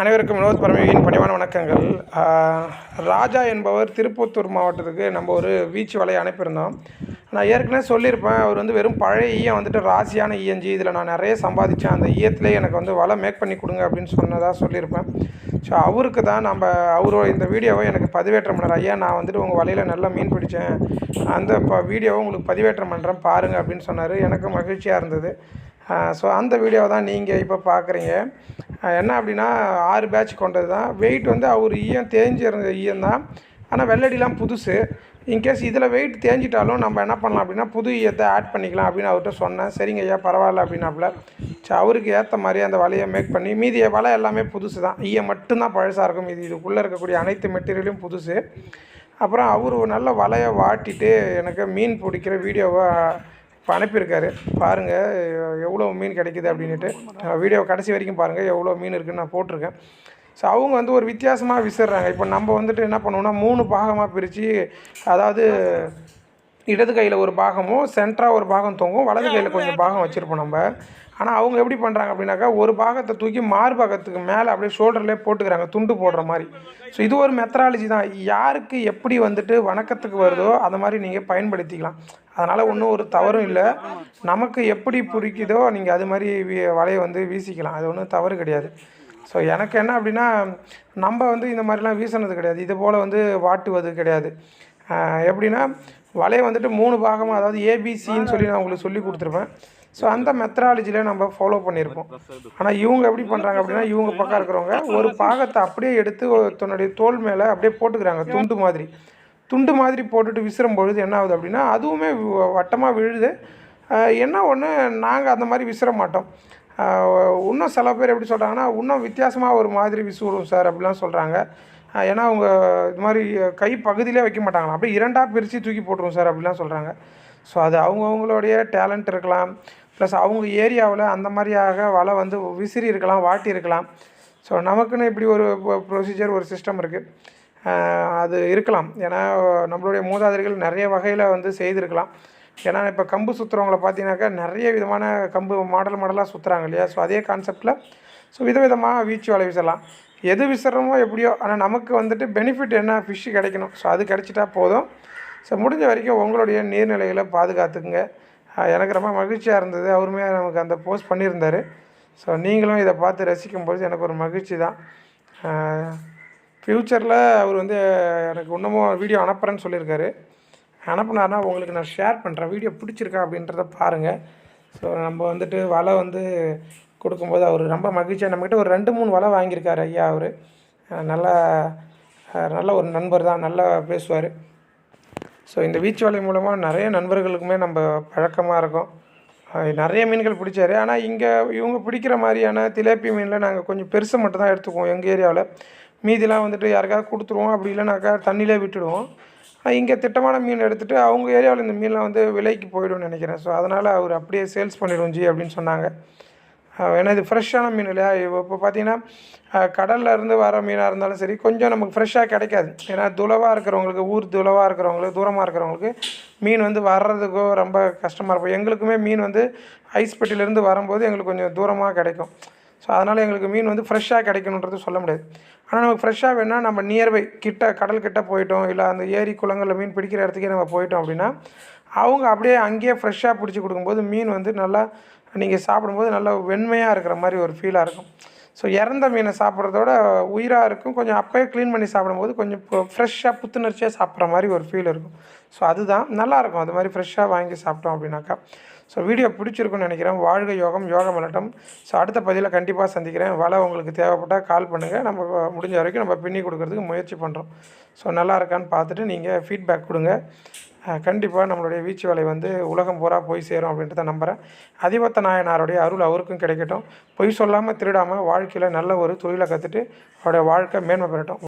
அனைவருக்கும் வினோத் பரமையின் பணிவான வணக்கங்கள். ராஜா என்பவர் திருப்பத்தூர் மாவட்டத்துக்கு நம்ம ஒரு வீச்சு வலையை அனுப்பியிருந்தோம். நான் ஏற்கனவே சொல்லியிருப்பேன் அவர் வந்து வெறும் பழைய ஈயம் வந்துட்டு ராசியான ஈயஞ்சி இதில் நான் நிறைய சம்பாதிச்சேன். அந்த ஈயத்திலே எனக்கு வந்து வலை மேக் பண்ணி கொடுங்க அப்படின்னு சொன்னதாக சொல்லியிருப்பேன். ஸோ அவருக்கு தான் நம்ம அவரோட இந்த வீடியோவை எனக்கு பதிவேற்றம் பண்ணுற ஐயா நான் வந்துட்டு உங்கள் வலையில் நல்லா மீன் பிடிச்சேன். அந்த ப வீடியோவை உங்களுக்கு பதிவேற்றம் பண்ணுறேன் பாருங்கள் அப்படின்னு சொன்னார். எனக்கு மகிழ்ச்சியாக இருந்தது. ஸோ அந்த வீடியோவை தான் நீங்கள் இப்போ பார்க்குறீங்க என்ன அப்படின்னா ஆறு பேட்ச் கொண்டது தான் வெயிட் வந்து அவர் ஈயம் தேஞ்சிருந்த ஈயம் தான் ஆனால் வெள்ளடிலாம் புதுசு. இன்கேஸ் இதில் வெயிட் தேஞ்சிட்டாலும் நம்ம என்ன பண்ணலாம் அப்படின்னா புது ஈயத்தை ஆட் பண்ணிக்கலாம் அப்படின்னு அவர்கிட்ட சொன்னேன். சரிங்க ஐயா பரவாயில்ல அப்படின்னாப்புல. ஸோ அவருக்கு ஏற்ற மாதிரி அந்த வலையை மேக் பண்ணி மீதிய வலை எல்லாமே புதுசு தான் ஈயம் மட்டும்தான் பழசாக இருக்கும். இது இதுக்குள்ளே இருக்கக்கூடிய அனைத்து மெட்டீரியலும் புதுசு. அப்புறம் அவர் ஒரு நல்ல வலையை வாட்டிட்டு எனக்கு மீன் பிடிக்கிற வீடியோவை இப்போ அனுப்பியிருக்காரு. பாருங்கள் எவ்வளோ மீன் கிடைக்குது அப்படின்ட்டு வீடியோ கடைசி வரைக்கும் பாருங்கள் எவ்வளோ மீன் இருக்குன்னு நான் போட்டிருக்கேன். ஸோ அவங்க வந்து ஒரு வித்தியாசமாக விசிறாங்க. இப்போ நம்ம வந்துட்டு என்ன பண்ணுவோம்னா மூணு பாகமாக பிரித்து அதாவது இடது கையில் ஒரு பாகமும் சென்டராக ஒரு பாகம் தொங்கும் வலது கையில் கொஞ்சம் பாகம் வச்சுருப்போம் நம்ம. ஆனால் அவங்க எப்படி பண்ணுறாங்க அப்படின்னாக்கா ஒரு பாகத்தை தூக்கி மார்பாகத்துக்கு மேலே அப்படியே ஷோல்டர்லேயே போட்டுக்கிறாங்க துண்டு போடுற மாதிரி. ஸோ இது ஒரு மெத்தடாலஜி தான். யாருக்கு எப்படி வந்துட்டு வணக்கத்துக்கு வருதோ அந்த மாதிரி நீங்கள் பயன்படுத்திக்கலாம். அதனால் ஒன்றும் ஒரு தவறும் இல்லை. நமக்கு எப்படி பிடிக்குதோ நீங்கள் அது மாதிரி வீ- வலையை வந்து வீசிக்கலாம். அது ஒன்றும் தவறு கிடையாது. ஸோ எனக்கு என்ன அப்படின்னா நம்ம வந்து இந்த மாதிரிலாம் வீசினது கிடையாது. இது போல் வந்து வாட்டுவது கிடையாது. எப்படின்னா வலையை வந்துட்டு மூணு பாகமாக அதாவது ஏபிசின்னு சொல்லி நான் உங்களுக்கு சொல்லி கொடுத்துருப்பேன். ஸோ அந்த மெத்தடாலஜியில் நம்ம ஃபாலோ பண்ணியிருப்போம். ஆனால் இவங்க எப்படி பண்ணுறாங்க அப்படின்னா இவங்க பக்கம் இருக்கிறவங்க ஒரு பாகத்தை அப்படியே எடுத்து தன்னுடைய தோல் மேலே அப்படியே போட்டுக்கிறாங்க துண்டு மாதிரி. துண்டு மாதிரி போட்டுட்டு விசிறும் பொழுது என்ன ஆகுது அப்படின்னா அதுவுமே வட்டமாக விழுது. என்ன ஒன்று நாங்கள் அந்த மாதிரி விசிற மாட்டோம். இன்னும் சில பேர் எப்படி சொல்கிறாங்கன்னா இன்னும் வித்தியாசமாக ஒரு மாதிரி விசுவோம் சார் அப்படிலாம் சொல்கிறாங்க ஏன்னா அவங்க இது மாதிரி கை பகுதியிலே வைக்க மாட்டாங்களாம். அப்படியே இரண்டாக பிரித்து தூக்கி போட்டுரும் சார் அப்படிலாம் சொல்கிறாங்க ஸோ அது அவங்கவுங்களுடைய டேலண்ட் இருக்கலாம். ப்ளஸ் அவங்க ஏரியாவில் அந்த மாதிரியாக வலை வந்து விசிறி இருக்கலாம் வாட்டி இருக்கலாம். ஸோ நமக்குன்னு இப்படி ஒரு ப்ரொசீஜர் ஒரு சிஸ்டம் இருக்குது அது இருக்கலாம். ஏன்னா நம்மளுடைய மூதாதையர்கள் நிறைய வகையில் வந்து செய்திருக்கலாம். ஏன்னா இப்போ கம்பு சுற்றுறவங்கள பார்த்தீங்கன்னாக்கா நிறைய விதமான கம்பு மாடல் மாடலாக சுற்றுறாங்க இல்லையா? ஸோ அதே கான்செப்டில் ஸோ விதவிதமாக வீச்சு வலை வீசலாம். எது விசிறமோ எப்படியோ ஆனால் நமக்கு வந்துட்டு பெனிஃபிட் என்ன? ஃபிஷ்ஷு கிடைக்கணும். ஸோ அது கிடைச்சிட்டா போதும். ஸோ முடிஞ்ச வரைக்கும் உங்களுடைய நீர்நிலைகளை பாதுகாத்துக்குங்க. எனக்கு ரொம்ப மகிழ்ச்சியாக இருந்தது. அவருமே நமக்கு அந்த போஸ்ட் பண்ணியிருந்தார். ஸோ நீங்களும் இதை பார்த்து ரசிக்கும் பொழுது எனக்கு ஒரு மகிழ்ச்சி தான். ஃப்யூச்சரில் அவர் வந்து எனக்கு இன்னமும் வீடியோ அனுப்புகிறேன்னு சொல்லியிருக்காரு. அனுப்புனார்னா உங்களுக்கு நான் ஷேர் பண்ணுறேன் வீடியோ பிடிச்சிருக்கா அப்படின்றத பாருங்கள் ஸோ நம்ம வந்துட்டு வலை வந்து கொடுக்கும்போது அவர் ரொம்ப மகிழ்ச்சியாக நம்மக்கிட்ட ஒரு ரெண்டு மூணு வலை வாங்கியிருக்காரு ஐயா அவர். நல்லா நல்ல ஒரு நண்பர் தான் நல்லா பேசுவார். ஸோ இந்த வீச்சு வலை மூலமாக நிறைய நண்பர்களுக்குமே நம்ம பழக்கமாக இருக்கும். நிறைய மீன்கள் பிடிச்சாரு. ஆனால் இங்கே இவங்க பிடிக்கிற மாதிரியான திலேப்பி மீனில் நாங்கள் கொஞ்சம் பெருசு மட்டும் தான் எடுத்துக்குவோம் எங்கள் ஏரியாவில். மீதிலாம் வந்துட்டு யாருக்காவது கொடுத்துருவோம். அப்படி இல்லைனாக்கா தண்ணியிலே விட்டுடுவோம். ஆனால் இங்கே திட்டமான மீன் எடுத்துகிட்டு அவங்க ஏரியாவில் இந்த மீன்லாம் வந்து விலைக்கு போயிடும்னு நினைக்கிறேன். ஸோ அதனால் அவர் அப்படியே சேல்ஸ் பண்ணிடுவோம் ஜி அப்படின்னு சொன்னாங்க. ஏன்னா இது ஃப்ரெஷ்ஷான மீன் இல்லையா இப்போ இப்போ பார்த்தீங்கன்னா அஹ் இருந்து வர மீனாக இருந்தாலும் சரி கொஞ்சம் நமக்கு ஃப்ரெஷ்ஷாக கிடைக்காது. ஏன்னா துளவாக இருக்கிறவங்களுக்கு ஊர் துளவாக இருக்கிறவங்களுக்கு தூரமாக இருக்கிறவங்களுக்கு மீன் வந்து வர்றதுக்கோ ரொம்ப கஷ்டமாக இருக்கும். எங்களுக்குமே மீன் வந்து ஐஸ் பெட்டிலேருந்து வரும்போது எங்களுக்கு கொஞ்சம் தூரமாக கிடைக்கும். ஸோ அதனால் எங்களுக்கு மீன் வந்து ஃப்ரெஷ்ஷாக கிடைக்கணுன்றது சொல்ல முடியாது. ஆனால் நமக்கு ஃப்ரெஷ்ஷாக வேணால் நம்ம நியர்பை கிட்ட கடல் கிட்ட போயிட்டோம் இல்லை அந்த ஏரி குளங்களில் மீன் பிடிக்கிற இடத்துக்கே நம்ம போயிட்டோம் அப்படின்னா அவங்க அப்படியே அங்கேயே ஃப்ரெஷ்ஷாக பிடிச்சி கொடுக்கும்போது மீன் வந்து நல்லா நீங்கள் சாப்பிடும்போது நல்லா வெண்மையாக இருக்கிற மாதிரி ஒரு ஃபீலாக இருக்கும். ஸோ இறந்த மீனை சாப்பிட்றதோட உயிராக இருக்கும். கொஞ்சம் அப்போயே க்ளீன் பண்ணி சாப்பிடும்போது கொஞ்சம் ஃப்ரெஷ்ஷாக புத்துணர்ச்சியாக சாப்பிட்ற மாதிரி ஒரு ஃபீல் இருக்கும். ஸோ அதுதான். நல்லாயிருக்கும் அது மாதிரி ஃப்ரெஷ்ஷாக வாங்கி சாப்பிட்டோம் அப்படின்னாக்கா. ஸோ வீடியோ பிடிச்சிருக்குன்னு நினைக்கிறேன். வாழ்க யோகம் யோக மலட்டம் ஸோ அடுத்த பதிவில் கண்டிப்பாக சந்திக்கிறேன். வலை உங்களுக்கு தேவைப்பட்டால் கால் பண்ணுங்கள் நம்ம முடிஞ்ச வரைக்கும் நம்ம பின்னி கொடுக்கறதுக்கு முயற்சி பண்ணுறோம் ஸோ நல்லா இருக்கான்னு பார்த்துட்டு நீங்கள் ஃபீட்பேக் கொடுங்க. கண்டிப்பாக நம்மளுடைய வீச்சு வலை வந்து உலகம் பூரா போய் சேரும் அப்படின்றத நம்புகிறேன் அதிபத்த நாயனாருடைய அருள் அவருக்கும் கிடைக்கட்டும். பொய் சொல்லாமல் திருடாமல் வாழ்க்கையில் நல்ல ஒரு தொழிலை கற்றுட்டு அவருடைய வாழ்க்கை மேன்மை பெறட்டும்.